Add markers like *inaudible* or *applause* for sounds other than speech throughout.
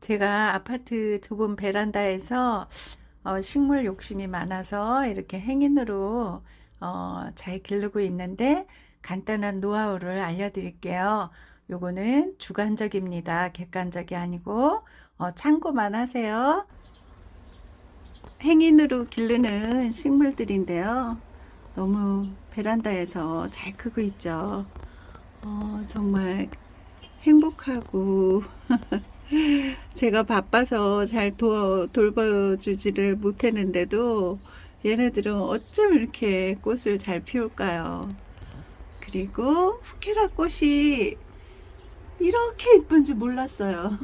제가 아파트 좁은 베란다에서 어, 식물 욕심이 많아서 이렇게 행인으로 어, 잘 기르고 있는데 간단한 노하우를 알려드릴게요. 요거는 주관적입니다. 객관적이 아니고 어, 참고만 하세요. 행인으로 기르는 식물들인데요. 너무 베란다에서 잘 크고 있죠. 어, 정말 행복하고 제가 바빠서 잘 도와, 돌봐주지를 못했는데도 얘네들은 어쩜 이렇게 꽃을 잘 피울까요? 그리고 후케라 꽃이 이렇게 이쁜지 몰랐어요.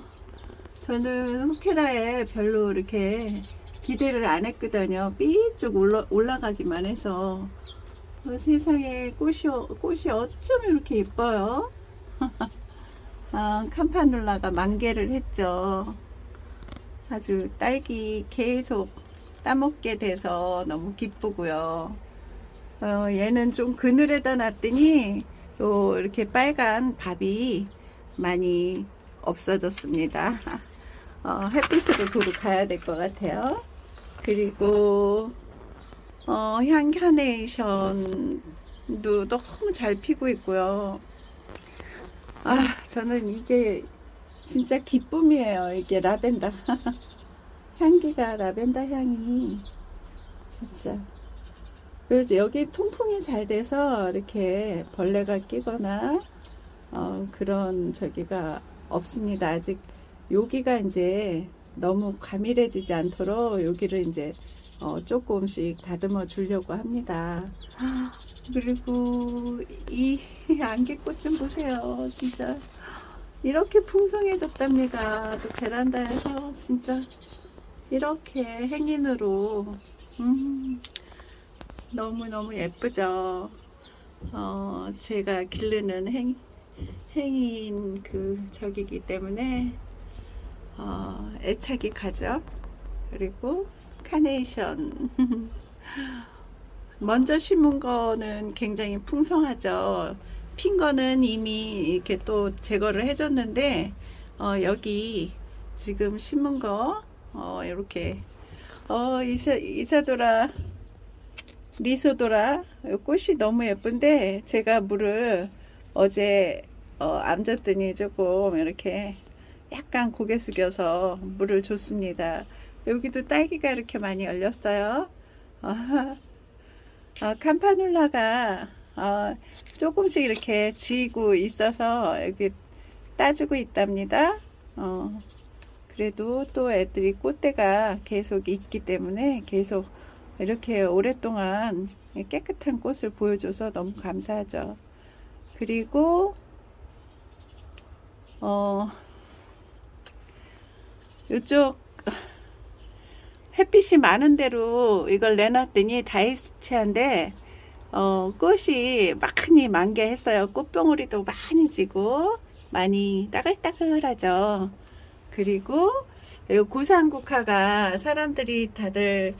저는 후케라에 별로 이렇게 기대를 안 했거든요. 삐쭉 올라, 올라가기만 해서 어, 세상에 꽃이, 어- 꽃이 어쩜 이렇게 예뻐요? *laughs* 아, 캄파눌라가 만개를 했죠. 아주 딸기 계속 따먹게 돼서 너무 기쁘고요. 어, 얘는 좀 그늘에다 놨더니 요 이렇게 빨간 밥이 많이 없어졌습니다. 어, 햇빛으로 도로 가야 될 것 같아요. 그리고 어, 향카네이션도 너무 잘 피고 있고요. 아, 저는 이게 진짜 기쁨이에요. 이게 라벤더. *laughs* 향기가 라벤더 향이 진짜. 그래서 여기 통풍이 잘 돼서 이렇게 벌레가 끼거나 어, 그런 저기가 없습니다. 아직 여기가 이제 너무 과밀해지지 않도록 여기를 이제 어, 조금씩 다듬어 주려고 합니다. 그리고 이 안개꽃 좀 보세요. 진짜 이렇게 풍성해졌답니다. 아주 베란다에서 진짜 이렇게 행인으로 음, 너무너무 예쁘죠. 어, 제가 기르는 행, 행인 그 저기기 때문에 어, 애착이 가죠. 그리고 카네이션. *laughs* 먼저 심은 거는 굉장히 풍성하죠. 핀 거는 이미 이렇게 또 제거를 해줬는데, 어, 여기 지금 심은 거, 어, 이렇게, 어, 이사, 이사도라, 리소도라, 이 꽃이 너무 예쁜데, 제가 물을 어제, 어, 안 줬더니 조금 이렇게 약간 고개 숙여서 물을 줬습니다. 여기도 딸기가 이렇게 많이 열렸어요. 아, 어, 캄파눌라가 어, 조금씩 이렇게 지고 있어서 여기 따주고 있답니다. 어, 그래도 또 애들이 꽃대가 계속 있기 때문에 계속 이렇게 오랫동안 깨끗한 꽃을 보여줘서 너무 감사하죠. 그리고 어, 이쪽 햇빛이 많은 대로 이걸 내놨더니 다이스치한데 어, 꽃이 많이 만개했어요. 꽃봉오리도 많이 지고 많이 따글따글하죠. 그리고 이 고산국화가 사람들이 다들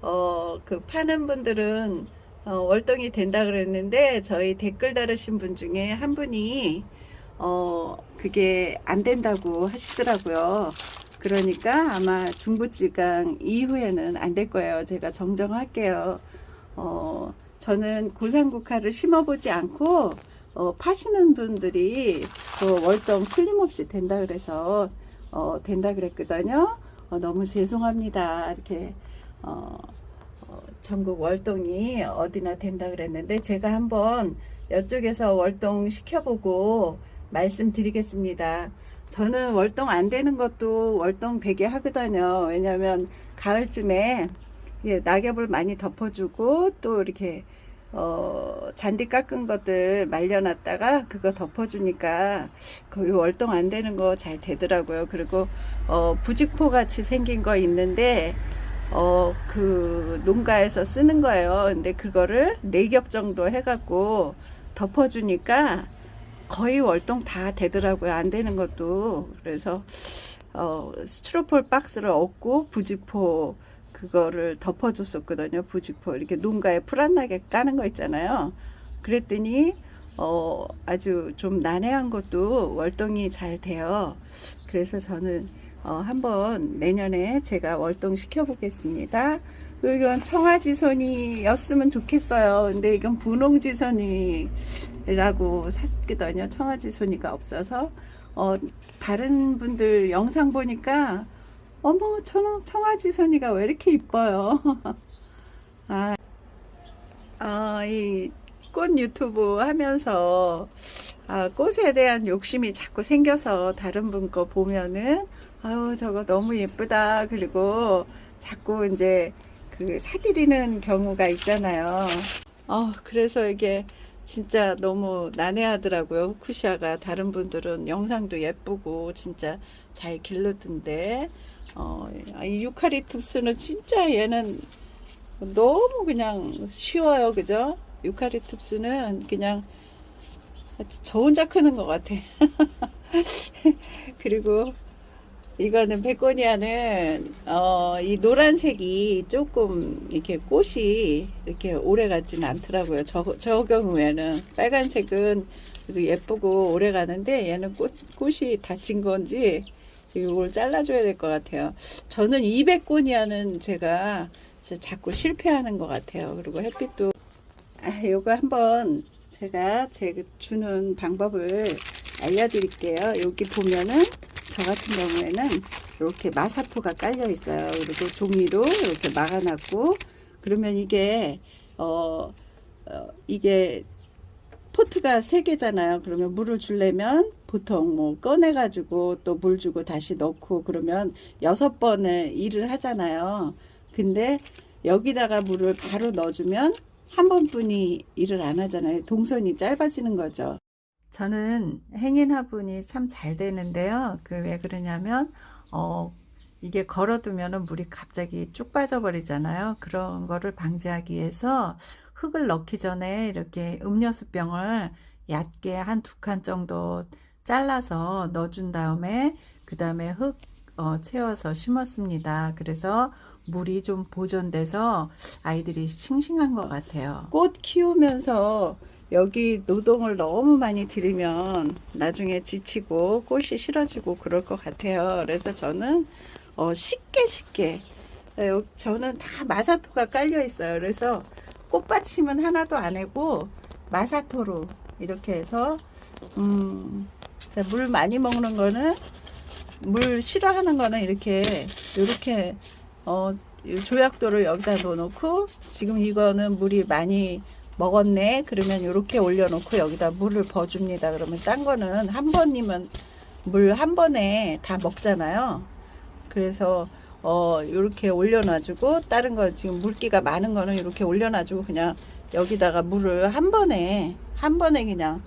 어, 그 파는 분들은 어, 월동이 된다 그랬는데 저희 댓글 다르신 분 중에 한 분이 어, 그게 안 된다고 하시더라고요. 그러니까 아마 중부지강 이후에는 안 될 거예요. 제가 정정할게요. 어, 저는 고산국화를 심어보지 않고 어, 파시는 분들이 그 월동 틀림없이 된다 그래서 어, 된다 그랬거든요. 어, 너무 죄송합니다. 이렇게 어, 어, 전국 월동이 어디나 된다 그랬는데 제가 한번 이쪽에서 월동 시켜보고 말씀드리겠습니다. 저는 월동 안 되는 것도 월동 되게 하거든요. 왜냐면 가을쯤에 예, 낙엽을 많이 덮어주고 또 이렇게 어, 잔디 깎은 것들 말려놨다가 그거 덮어주니까 거의 월동 안 되는 거 잘 되더라고요. 그리고 어, 부직포 같이 생긴 거 있는데 어, 그 농가에서 쓰는 거예요. 근데 그거를 네 겹 정도 해갖고 덮어주니까 거의 월동 다 되더라고요. 안 되는 것도. 그래서, 어, 스티로폴 박스를 얻고 부직포 그거를 덮어줬었거든요. 부직포. 이렇게 농가에 풀안 나게 까는 거 있잖아요. 그랬더니, 어, 아주 좀 난해한 것도 월동이 잘 돼요. 그래서 저는 어, 한번 내년에 제가 월동 시켜 보겠습니다. 이건 청아지손이였으면 좋겠어요. 근데 이건 분홍지손이라고 샀거든요. 청아지손이가 없어서. 어, 다른 분들 영상 보니까 어머, 청, 청아지손이가 왜 이렇게 이뻐요? *laughs* 아, 아, 이꽃 유튜브 하면서 아, 꽃에 대한 욕심이 자꾸 생겨서 다른 분 거 보면은 아유, 저거 너무 예쁘다. 그리고 자꾸 이제 그 사들이는 경우가 있잖아요. 어, 그래서 이게 진짜 너무 난해하더라고요. 후쿠시아가 다른 분들은 영상도 예쁘고 진짜 잘 기르던데 어, 이 유카리투스는 진짜 얘는 너무 그냥 쉬워요. 그죠? 유카리투스는 그냥 저 혼자 크는 것 같아. *laughs* 그리고 이거는 베고니아는 어, 이 노란색이 조금 이렇게 꽃이 이렇게 오래 가지는 않더라고요. 저, 저 경우에는 빨간색은 예쁘고 오래 가는데 얘는 꽃, 꽃이 다친 건지 이걸 잘라줘야 될 것 같아요. 저는 200고니아는 제가 진짜 자꾸 실패하는 것 같아요. 그리고 햇빛도 아, 요거 한번 제가 제 주는 방법을 알려드릴게요. 여기 보면은 저 같은 경우에는 이렇게 마사토가 깔려 있어요. 그리고 종이로 이렇게 막아놨고 그러면 이게 어, 어 이게 포트가 세 개잖아요. 그러면 물을 주려면 보통 뭐 꺼내 가지고 또 물 주고 다시 넣고 그러면 여섯 번을 일을 하잖아요. 근데 여기다가 물을 바로 넣어주면 한 번뿐이 일을 안 하잖아요. 동선이 짧아지는 거죠. 저는 행인 화분이 참 잘 되는데요. 그 왜 그러냐면 어 이게 걸어두면은 물이 갑자기 쭉 빠져버리잖아요. 그런 거를 방지하기 위해서 흙을 넣기 전에 이렇게 음료수병을 얕게 한 두 칸 정도 잘라서 넣어준 다음에 그 다음에 흙 어, 채워서 심었습니다. 그래서 물이 좀 보존돼서 아이들이 싱싱한 것 같아요. 꽃 키우면서 여기 노동을 너무 많이 들이면 나중에 지치고 꽃이 싫어지고 그럴 것 같아요. 그래서 저는 어, 쉽게 쉽게 어, 저는 다 마사토가 깔려 있어요. 그래서 꽃받침은 하나도 안 하고 마사토로 이렇게 해서 음, 자, 물 많이 먹는 거는 물 싫어하는 거는 이렇게 이렇게 어, 이 조약도를 여기다 넣어놓고 지금 이거는 물이 많이 먹었네. 그러면 이렇게 올려놓고 여기다 물을 버줍니다. 그러면 딴 거는 한 번이면 물 한 번에 다 먹잖아요. 그래서 어 이렇게 올려놔주고 다른 거 지금 물기가 많은 거는 이렇게 올려놔주고 그냥 여기다가 물을 한 번에 한 번에 그냥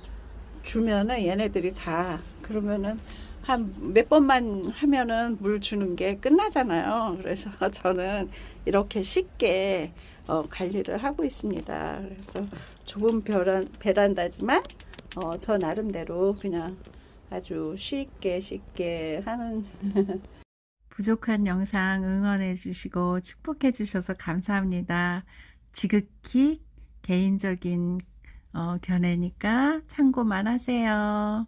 주면은 얘네들이 다 그러면은 한 몇 번만 하면은 물 주는 게 끝나잖아요. 그래서 *laughs* 저는 이렇게 쉽게 어, 관리를 하고 있습니다. 그래서 좁은 베란, 베란다지만 어, 저 나름대로 그냥 아주 쉽게 쉽게 하는 *laughs* 부족한 영상 응원해 주시고 축복해 주셔서 감사합니다. 지극히 개인적인 어, 견해니까 참고만 하세요.